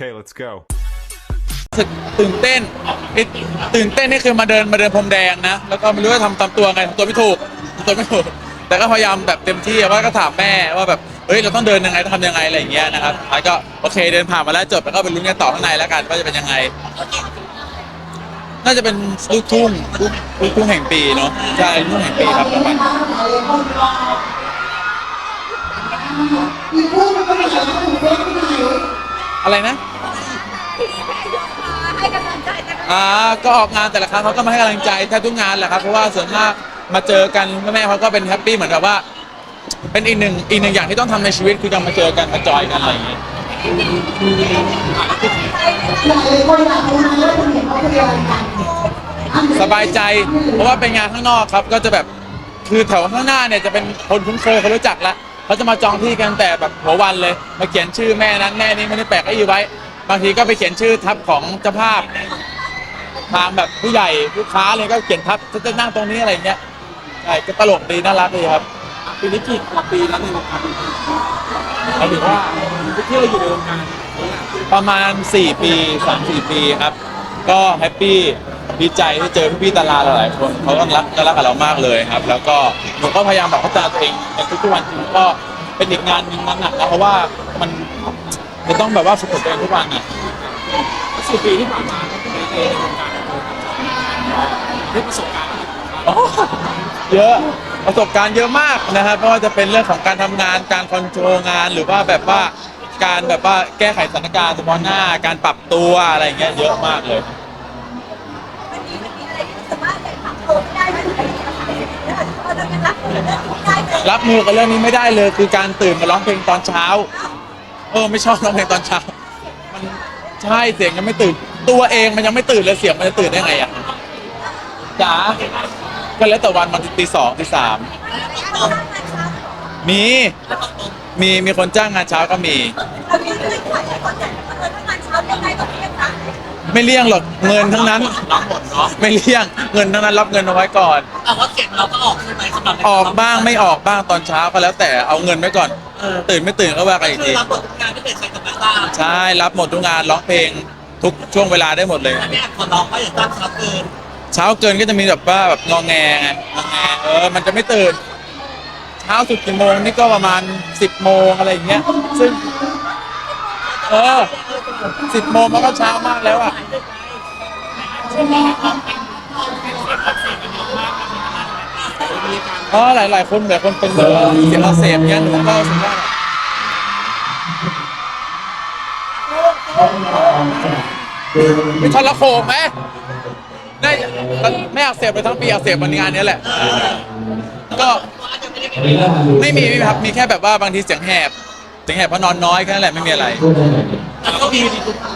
Okay, let's go. รู้สึกตื่นเต้นไอ้ตื่นเต้นนี่คือมาเดินมาเดินพรมแดงนะ แล้วก็ไม่รู้จะทำตามตัวไงทำตัวไม่ถูกทำตัวไม่ถูก แต่ก็พยายามแบบเต็มที่ว่าก็ถามแม่ว่าแบบ เฮ้ย เราต้องเดินยังไงต้องทำยังไงอะไรอย่างเงี้ยนะครับท้ายก็โอเคเดินผ่านมาแล้วจบแล้วก็ไปลุ้นกันต่อข้างในแล้วกันว่าจะเป็นยังไง น่าจะเป็นลูกทุ่งลูกลูกทุ่งแห่งปีเนาะ ใช่ลูกทุ่งแห่งปีครับประมาณอะไรนะ ให้กำลังใจกันอ่าก็ออกงานแต่ละครั้งเขาก็มาให้กำลังใจแทบทุกงานแหละครับเพราะว่าส่วนมากมาเจอกันแม่ๆเขาก็เป็นแฮปปี้เหมือนแบบว่า เป็นอีกหนึ่งอีกหนึ่งอย่างที่ต้องทำในชีวิตคือการมาเจอกันมาจอยกันอะไรอย่างเงี้ยสบายใจ เพราะว่าเป็นงานข้างนอกครับก็จะแบบคือแถวข้างหน้าเนี่ยจะเป็นคนคุ้นเคยเขารู้จักละเขาจะมาจองที่กันแต่แบบหัววันเลย มาเขียนชื่อแม่นั้นแม่นี้ไม่ได้แปะไอ้ไว้ บางทีก็ไปเขียนชื่อทับของเจ้าภาพ ทางแบบผู้ใหญ่ลูกค้าเลยก็เขียนทับจะนั่งตรงนี้อะไรเงี้ยใช่ก็ตลกดีน่ารักดีครับปีนี้กี่กว่าปีแล้วในวงการหมายถึงว่าที่เราอยู่ในวงการประมาณ 4 ปี3-4ปีครับ ก็แฮปปี้ดีใจที่เจอพี่ๆดาราหลายๆคนเขาก็รักก็รักกับเรามากเลยครับ แล้วก็หนูก็พยายามแบบพัฒนาตัวเองในทุกๆวันจริงก็เป็นอีกงานหนึ่งนั้นหนักนะเพราะว่ามัน จะต้องแบบว่าฝึกฝนตัวเองทุกวันอะสี่ปีที่ผ่านมาก็เป็นในวงการได้ประสบการณ์อะไรบ้างอ๋อเยอะประสบการณ์เยอะมากนะครับไม่ว่าจะเป็นเรื่องของการทำงาน การคอนโทรลงาน หรือว่าแบบว่าการแบบว่าแก้ไขสถานการณ์เฉพาะหน้า การปรับตัวอะไรอย่างเงี้ยเยอะมากเลย มันมีมันมีอะไรที่รู้สึกว่ายังปรับตัวไม่ได้ไหมเราจะยังรับมือเรื่องนี้ได้ไหมรับมือกับเรื่องนี้ไม่ได้เลย คือการตื่นมาร้องเพลงตอนเช้า เออไม่ชอบร้องเพลงตอนเช้า มันใช่เสียงยังไม่ตื่น ตัวเองมันยังไม่ตื่นเลยเสียงมันจะตื่นได้ไงอะจ๋าก็แล้วแต่วันมันตีสองตีสามมีมีมีคนจ้างงานเช้าก็มี เรามีเรื่องขายคนแต่คนเดินทำงเช้ายังไงก็ไม่ยัง ไงไม่เลี่ยงหรอกเงินทั้งนั้น รับหมดเนาะไม่เลี่ยงเงินทั้งนั้นรับเงินเอาไว้ก่อน แต่ว่าเสียงเราก็ออกใช่ไหมสำหรับออกบ้างไม่ออกบ้างตอนเช้าก็แล้วแต่เอาเงินไว้ก่อนตื่นไม่ตื่นก็ว่ากันอีกคืทีอรับบททุกงานที่เป็นใครกับแม่บ้านใช่รับหมดทุกงานร้องเพลงทุกช่วงเวลาได้หมดเลยอันนี้ขอร้องว่าอย่าตั้งครับเกินเช้าเกินก็จะมีแบบว่าแบบงอแงไงงอแงเออมันจะไม่ตื่น เช้าสุดกี่โมงนี่ก็ประมาณ 10โมงอะไรอย่างเงี้ย ซึ่ง เออ10โมงมันก็เช้ามากแล้วอะเพราะหลาย ๆ คนแบบคนเป็นแบบว่าเสียงอักเสบเงี้ยผมก็รู้สึกว่ามีทรโขงไหมได้ไม่อักเสบไปทั้งปีอักเสบวันงานเนี้ยแหละ ก็ไม่มีไม่มีครับมีแค่แบบว่าบางทีเสียงแหบ เสียงแหบเพราะนอนน้อยแค่นั้นแหละไม่มีอะไรแต่ก็มี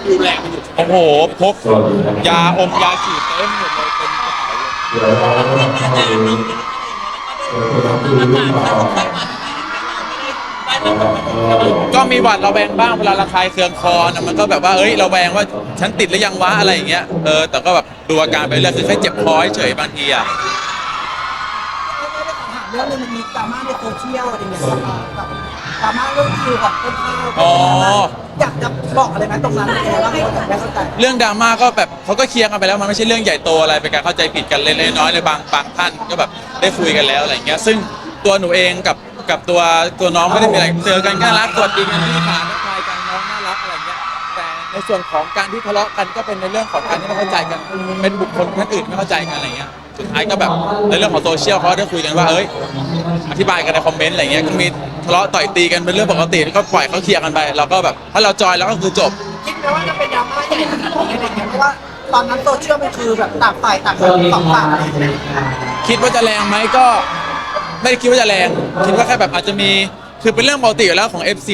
ดูแลมันอยู่โอ้โหพกยาอมยาฉีดเต็มหมดเลยเต็มกระเป๋าเลยก็มีหวัดระแวงบ้างเวลาระคายเคืองคอนะมันก็แบบว่าเอ้ยระแวงว่าฉันติดหรือยังวะอะไรอย่างเงี้ยเออแต่ก็แบบดูอาการไปเรื่อยคือแค่เจ็บคอเฉยๆบางทีอะถามเรื่องนึงมันมีดราม่าในโซเชียลอะไรเงี้ยแบบ ดราม่าเรื่องคิวของต้นข้าวอ๋อ อยากจะบอกอะไรไหมตรงนั้นเลยว่าเขาจะไม่เข้าใจเรื่องดราม่าก็แบบเขาก็เคลียร์กันไปแล้วมันไม่ใช่เรื่องใหญ่โตอะไรเป็นการเข้าใจผิดกันเล็กๆน้อยๆเลยบางบางท่านก็แบบได้คุยกันแล้วอะไรอย่างเงี้ยซึ่งตัวหนูเองกับกับตัวตัวน้องไม่ได้มีอะไรเจอกันก็น่ารักสวัสดีกันที่ผ่านทักทายกันน้องน่ารักอะไรอย่างเงี้ยแต่ในส่วนของการที่ทะเลาะกันก็เป็นในเรื่องของการที่ไม่เข้าใจกันเป็นบุคคลท่านอื่นไม่เข้าใจกันอะไรเงี้ย สุดท้ายก็แบบในเรื่องของโซเชียลเขาได้คุยกันว่าเอ้ยอธิบายกันในคอมเมนต์อะไรเงี้ยก็มีทะเลาะต่อยตีกันเป็นเรื่องปกติก็ปล่อยเขาเคลียร์กันไปเราก็แบบถ้าเราจอยแล้วก็คือจบ คิดไหมว่าจะเป็นดราม่าใหญ่ขนาดนี้อะไรเงี้ยเพราะว่าตอนนั้นโซเชียลมันคือแบบต่างฝ่ายต่างแบบสองฝ่ายคิดว่าจะแรงไหมก็ไม่ได้คิดว่าจะแรง คิดว่าแค่แบบอาจจะมีคือเป็นเรื่องปกติอยู่แล้วของ FC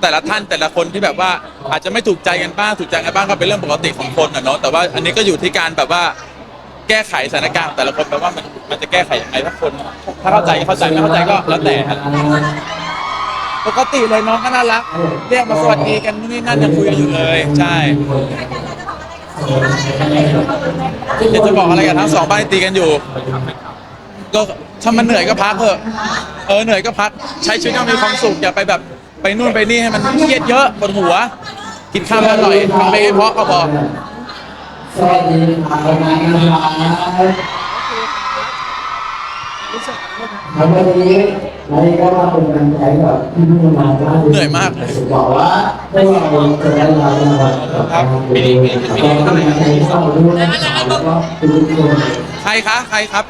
แต่ละท่านแต่ละคนที่แบบว่าอาจจะไม่ถูกใจกันบ้างถูกใจกันบ้างก็เป็นเรื่องปกติของคนอะเนาะแต่ว่าอันนี้ก็อยู่ที่การแบบว่า แก้ไขสถานการณ์แต่ละคนแปลว่ามันมันจะแก้ไขยังไงถ้าคน ถ้าเข้าใจก็เข้าใจไม่เข้าใจก็แล้วแต่ครับปกติเลยน้องก็น่ารักเรียกมาสวัสดีกันนู่นนี่นั่นยังคุยกันอยู่เลย ใช่อยากจะบอกอะไรกับทั้งสองบ้านที่ตีกันอยู่ ก็ถ้ามันเหนื่อยก็พักเถอะเออเหนื่อยก็พัก ใช้ชีวิตให้มีความสุขอย่าไปแบบไปนู่นไปนี่ให้มันเครียดเยอะปวดหัว กินข้าวอร่อยฟังเพลงให้เพราะก็พอ สวัสดีครับนะครับรู้สึกอะไรบ้างครับครับวันนี้วันนี้ก็มาเป็นกำลังใจกับพี่พี่มาบ้านเหนื่อยมากเลยบอกว่าพวกเราจะได้รับรางวัลกับครับปีนี้ปีนี้ปีนี้เท่าไหร่ครับเข้าร่วมแล้วก็ทุกคนใครคะใครครับ